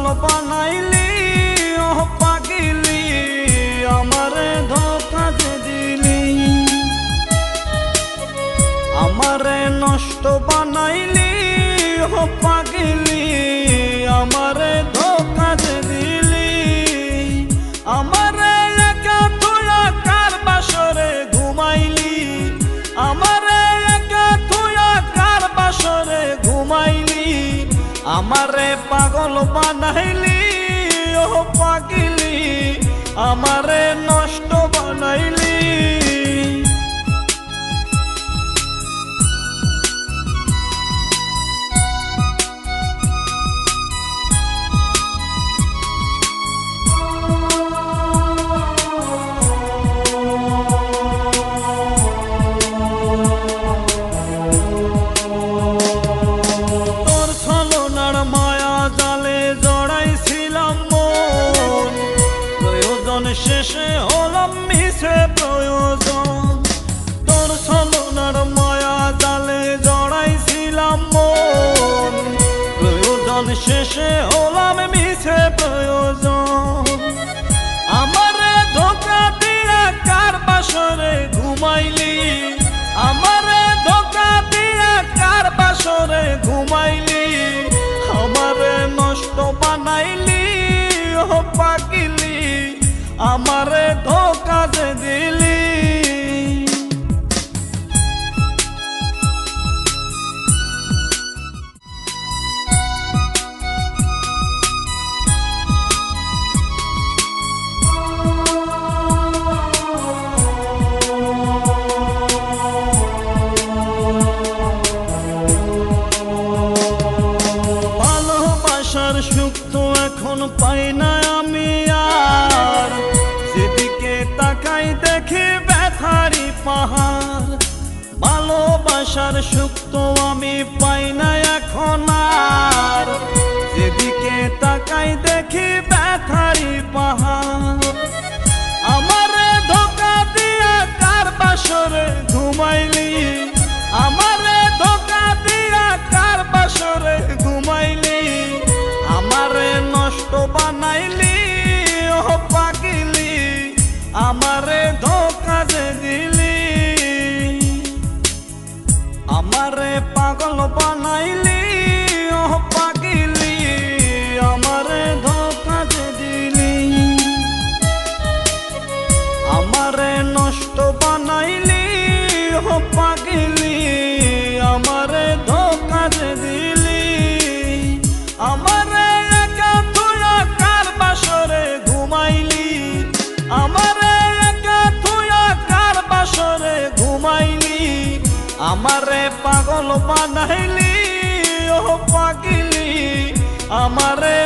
পাগল বানাইলি ও পাগিলি আমার ধোকা দিলি। আমার নষ্ট বানাইলি ও আমারে পাগল বানাইলি ও পাগিলি। আমারে নষ্ট শেষে হলাম মিশে প্রয়োজন। তোর ছলনার মায়া জালে জড়াইছিলাম মন। প্রয়োজন শেষে হলাম মিশে প্রয়োজন। আমারে ধোকা দিয়া কার বাসরে ঘুমাইলি? আমার ধোকা দিয়া কার বাসরে ঘুমাইলি? আমারে নষ্ট বানাইলি পাই না আমি আর। যেদিকে তাকাই দেখি ব্যথারি পাহাড়। ভালোবাসার সুখ তো আমি পাই না এখন আর। যেদিকে তাকাই দেখি ব্যথারি পাহাড়। বানাইলি ও পাগিলি আমারে ধোকা দিলি। আমারে পাগল বানাইলি পাগল বানাইলি ও পাগিলি আমারে